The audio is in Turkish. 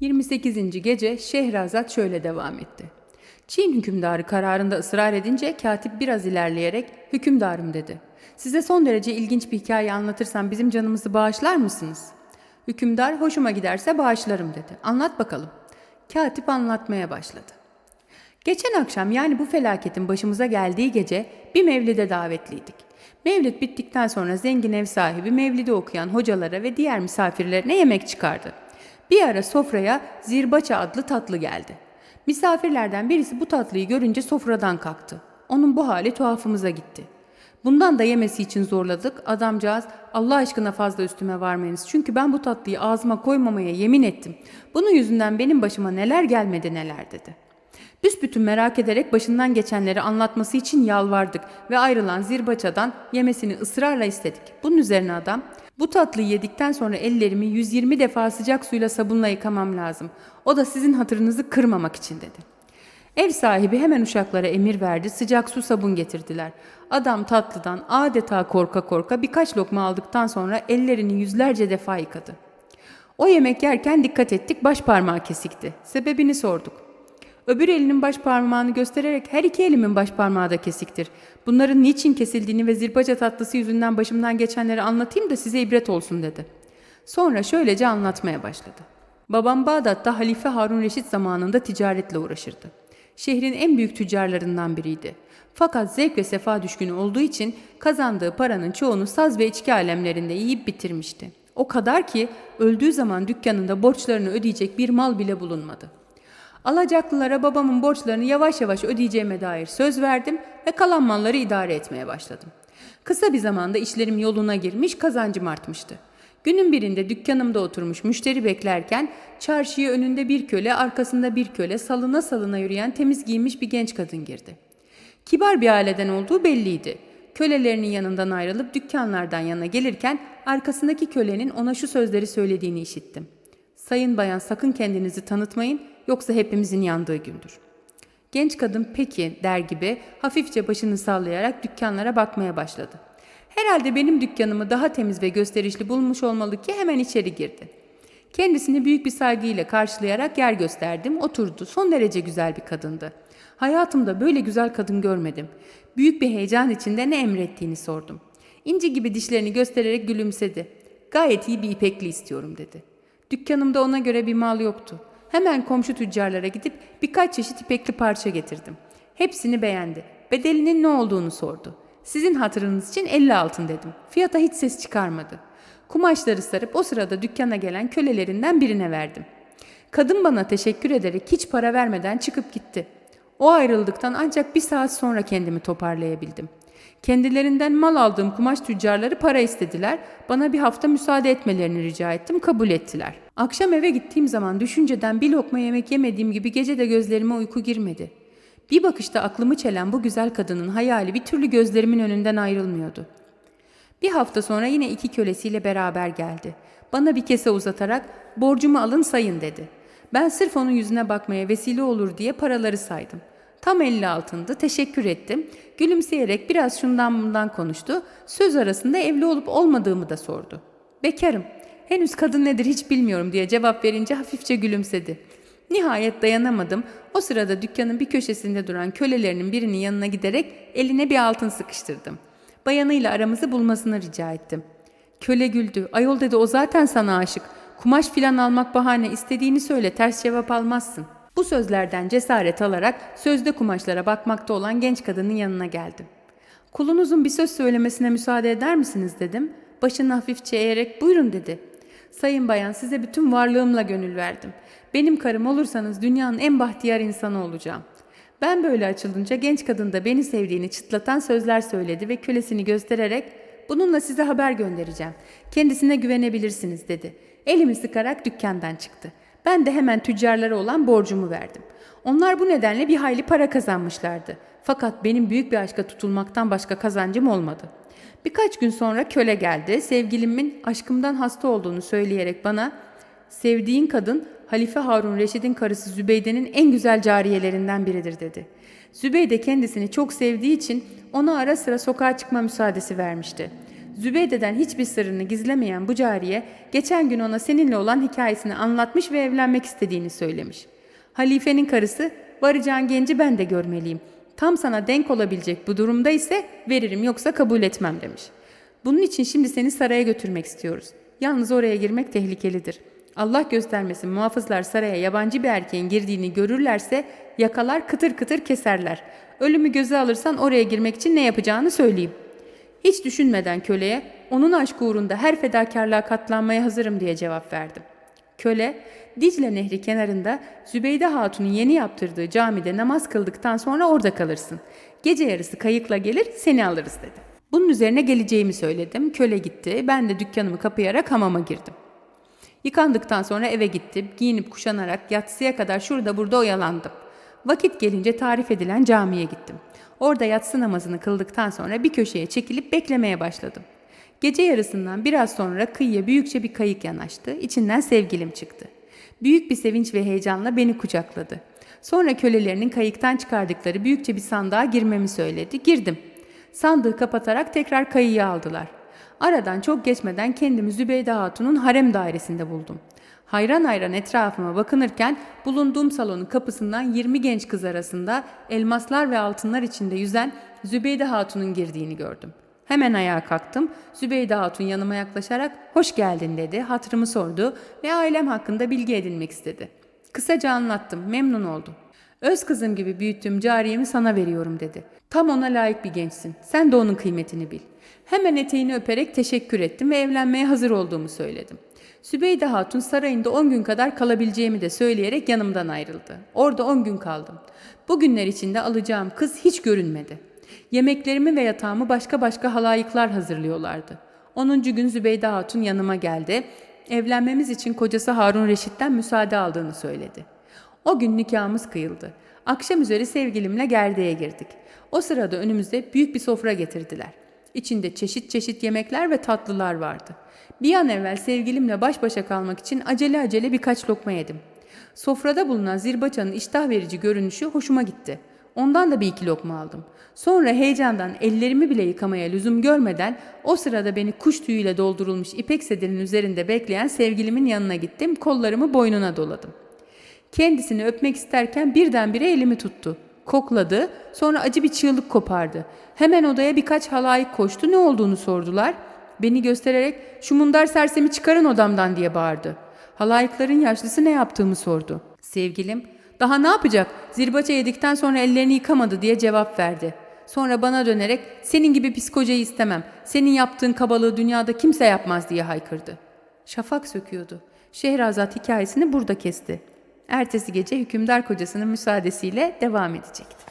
28. gece Şehrazat şöyle devam etti. Çin hükümdarı kararında ısrar edince katip biraz ilerleyerek hükümdarım dedi. Size son derece ilginç bir hikaye anlatırsam bizim canımızı bağışlar mısınız? Hükümdar hoşuma giderse bağışlarım dedi. Anlat bakalım. Katip anlatmaya başladı. Geçen akşam yani bu felaketin başımıza geldiği gece bir mevlide davetliydik. Mevlid bittikten sonra zengin ev sahibi mevlidi okuyan hocalara ve diğer misafirlerine yemek çıkardı. Bir ara sofraya zirbaça adlı tatlı geldi. Misafirlerden birisi bu tatlıyı görünce sofradan kalktı. Onun bu hali tuhafımıza gitti. Bundan da yemesi için zorladık. Adamcağız Allah aşkına fazla üstüme varmayınız. Çünkü ben bu tatlıyı ağzıma koymamaya yemin ettim. Bunun yüzünden benim başıma neler gelmedi neler dedi. Büsbütün merak ederek başından geçenleri anlatması için yalvardık ve ayrılan zirbaçadan yemesini ısrarla istedik. Bunun üzerine adam, bu tatlıyı yedikten sonra ellerimi 120 defa sıcak suyla sabunla yıkamam lazım. O da sizin hatırınızı kırmamak için dedi. Ev sahibi hemen uşaklara emir verdi, sıcak su sabun getirdiler. Adam tatlıdan adeta korka korka birkaç lokma aldıktan sonra ellerini yüzlerce defa yıkadı. O yemek yerken dikkat ettik baş parmağı kesikti. Sebebini sorduk. Öbür elinin baş parmağını göstererek her iki elimin baş parmağı da kesiktir. Bunların niçin kesildiğini ve zirbaca tatlısı yüzünden başımdan geçenleri anlatayım da size ibret olsun dedi. Sonra şöylece anlatmaya başladı. Babam Bağdat'ta Halife Harun Reşit zamanında ticaretle uğraşırdı. Şehrin en büyük tüccarlarından biriydi. Fakat zevk ve sefa düşkünü olduğu için kazandığı paranın çoğunu saz ve içki alemlerinde yiyip bitirmişti. O kadar ki öldüğü zaman dükkanında borçlarını ödeyecek bir mal bile bulunmadı. Alacaklılara babamın borçlarını yavaş yavaş ödeyeceğime dair söz verdim ve kalan malları idare etmeye başladım. Kısa bir zamanda işlerim yoluna girmiş, kazancım artmıştı. Günün birinde dükkanımda oturmuş müşteri beklerken çarşıya önünde bir köle, arkasında bir köle, salına salına yürüyen temiz giyinmiş bir genç kadın girdi. Kibar bir aileden olduğu belliydi. Kölelerinin yanından ayrılıp dükkanlardan yana gelirken arkasındaki kölenin ona şu sözleri söylediğini işittim. Sayın bayan sakın kendinizi tanıtmayın yoksa hepimizin yandığı gündür. Genç kadın peki der gibi hafifçe başını sallayarak dükkanlara bakmaya başladı. Herhalde benim dükkanımı daha temiz ve gösterişli bulmuş olmalı ki hemen içeri girdi. Kendisini büyük bir saygıyla karşılayarak yer gösterdim, oturdu. Son derece güzel bir kadındı. Hayatımda böyle güzel kadın görmedim. Büyük bir heyecan içinde ne emrettiğini sordum. İnci gibi dişlerini göstererek gülümsedi. Gayet iyi bir ipekli istiyorum dedi. Dükkanımda ona göre bir mal yoktu. Hemen komşu tüccarlara gidip birkaç çeşit ipekli parça getirdim. Hepsini beğendi. Bedelinin ne olduğunu sordu. Sizin hatırınız için 50 altın dedim. Fiyata hiç ses çıkarmadı. Kumaşları sarıp o sırada dükkana gelen kölelerinden birine verdim. Kadın bana teşekkür ederek hiç para vermeden çıkıp gitti. O ayrıldıktan ancak bir saat sonra kendimi toparlayabildim. Kendilerinden mal aldığım kumaş tüccarları para istediler. Bana bir hafta müsaade etmelerini rica ettim, kabul ettiler. Akşam eve gittiğim zaman düşünceden bir lokma yemek yemediğim gibi gece de gözlerime uyku girmedi. Bir bakışta aklımı çelen bu güzel kadının hayali bir türlü gözlerimin önünden ayrılmıyordu. Bir hafta sonra yine iki kölesiyle beraber geldi. Bana bir kese uzatarak borcumu alın sayın dedi. Ben sırf onun yüzüne bakmaya vesile olur diye paraları saydım. Tam elli altındı, teşekkür ettim. Gülümseyerek biraz şundan bundan konuştu. Söz arasında evli olup olmadığımı da sordu. Bekarım. Henüz kadın nedir hiç bilmiyorum diye cevap verince hafifçe gülümsedi. Nihayet dayanamadım. O sırada dükkanın bir köşesinde duran kölelerinin birinin yanına giderek eline bir altın sıkıştırdım. Bayanıyla aramızı bulmasını rica ettim. Köle güldü. Ayol dedi o zaten sana aşık. Kumaş filan almak bahane istediğini söyle ters cevap almazsın. Bu sözlerden cesaret alarak sözde kumaşlara bakmakta olan genç kadının yanına geldim. Kulunuzun bir söz söylemesine müsaade eder misiniz dedim. Başını hafifçe eğerek buyurun dedi. Sayın bayan size bütün varlığımla gönül verdim. Benim karım olursanız dünyanın en bahtiyar insanı olacağım. Ben böyle açılınca genç kadın da beni sevdiğini çıtlatan sözler söyledi ve kölesini göstererek bununla size haber göndereceğim. Kendisine güvenebilirsiniz dedi. Elimi sıkarak dükkandan çıktı. Ben de hemen tüccarlara olan borcumu verdim. Onlar bu nedenle bir hayli para kazanmışlardı. Fakat benim büyük bir aşka tutulmaktan başka kazancım olmadı. Birkaç gün sonra köle geldi. Sevgilimin aşkımdan hasta olduğunu söyleyerek bana sevdiğin kadın Halife Harun Reşid'in karısı Zübeyde'nin en güzel cariyelerinden biridir dedi. Zübeyde kendisini çok sevdiği için ona ara sıra sokağa çıkma müsaadesi vermişti. Zübeyde'den hiçbir sırrını gizlemeyen bu cariye geçen gün ona seninle olan hikayesini anlatmış ve evlenmek istediğini söylemiş. Halifenin karısı varacağın genci ben de görmeliyim. Tam sana denk olabilecek bu durumda ise veririm yoksa kabul etmem demiş. Bunun için şimdi seni saraya götürmek istiyoruz. Yalnız oraya girmek tehlikelidir. Allah göstermesin muhafızlar saraya yabancı bir erkeğin girdiğini görürlerse yakalar kıtır kıtır keserler. Ölümü göze alırsan oraya girmek için ne yapacağını söyleyeyim. Hiç düşünmeden köleye onun aşkı uğrunda her fedakarlığa katlanmaya hazırım diye cevap verdim. Köle, Dicle Nehri kenarında Zübeyde Hatun'un yeni yaptırdığı camide namaz kıldıktan sonra orada kalırsın. Gece yarısı kayıkla gelir seni alırız dedi. Bunun üzerine geleceğimi söyledim. Köle gitti. Ben de dükkanımı kapayarak hamama girdim. Yıkandıktan sonra eve gittim. Giyinip kuşanarak yatsıya kadar şurada burada oyalandım. Vakit gelince tarif edilen camiye gittim. Orada yatsı namazını kıldıktan sonra bir köşeye çekilip beklemeye başladım. Gece yarısından biraz sonra kıyıya büyükçe bir kayık yanaştı. İçinden sevgilim çıktı. Büyük bir sevinç ve heyecanla beni kucakladı. Sonra kölelerinin kayıktan çıkardıkları büyükçe bir sandığa girmemi söyledi. Girdim. Sandığı kapatarak tekrar kayıya aldılar. Aradan çok geçmeden kendimi Zübeyde Hatun'un harem dairesinde buldum. Hayran hayran etrafıma bakınırken bulunduğum salonun kapısından 20 genç kız arasında elmaslar ve altınlar içinde yüzen Zübeyde Hatun'un girdiğini gördüm. Hemen ayağa kalktım. Zübeyde Hatun yanıma yaklaşarak hoş geldin dedi, hatırımı sordu ve ailem hakkında bilgi edinmek istedi. Kısaca anlattım, memnun oldu. Öz kızım gibi büyüttüğüm cariyemi sana veriyorum dedi. Tam ona layık bir gençsin. Sen de onun kıymetini bil. Hemen eteğini öperek teşekkür ettim ve evlenmeye hazır olduğumu söyledim. Sübeyde Hatun sarayında 10 gün kadar kalabileceğimi de söyleyerek yanımdan ayrıldı. Orada 10 gün kaldım. Bu günler içinde alacağım kız hiç görünmedi. Yemeklerimi ve yatağımı başka başka halayıklar hazırlıyorlardı. 10. gün Zübeyde Hatun yanıma geldi. Evlenmemiz için kocası Harun Reşit'ten müsaade aldığını söyledi. O gün nikahımız kıyıldı. Akşam üzeri sevgilimle gerdeğe girdik. O sırada önümüze büyük bir sofra getirdiler. İçinde çeşit çeşit yemekler ve tatlılar vardı. Bir an evvel sevgilimle baş başa kalmak için acele acele birkaç lokma yedim. Sofrada bulunan zirbaçanın iştah verici görünüşü hoşuma gitti. Ondan da bir iki lokma aldım. Sonra heyecandan ellerimi bile yıkamaya lüzum görmeden o sırada beni kuş tüyüyle doldurulmuş ipek sedirin üzerinde bekleyen sevgilimin yanına gittim. Kollarımı boynuna doladım. Kendisini öpmek isterken birdenbire elimi tuttu. Kokladı, sonra acı bir çığlık kopardı. Hemen odaya birkaç halayık koştu, ne olduğunu sordular. Beni göstererek şu mundar sersemi çıkarın odamdan diye bağırdı. Halayıkların yaşlısı ne yaptığımı sordu. Sevgilim, daha ne yapacak? Zirbaça yedikten sonra ellerini yıkamadı diye cevap verdi. Sonra bana dönerek senin gibi pis kocayı istemem. Senin yaptığın kabalığı dünyada kimse yapmaz diye haykırdı. Şafak söküyordu. Şehrazat hikayesini burada kesti. Ertesi gece hükümdar kocasının müsaadesiyle devam edecekti.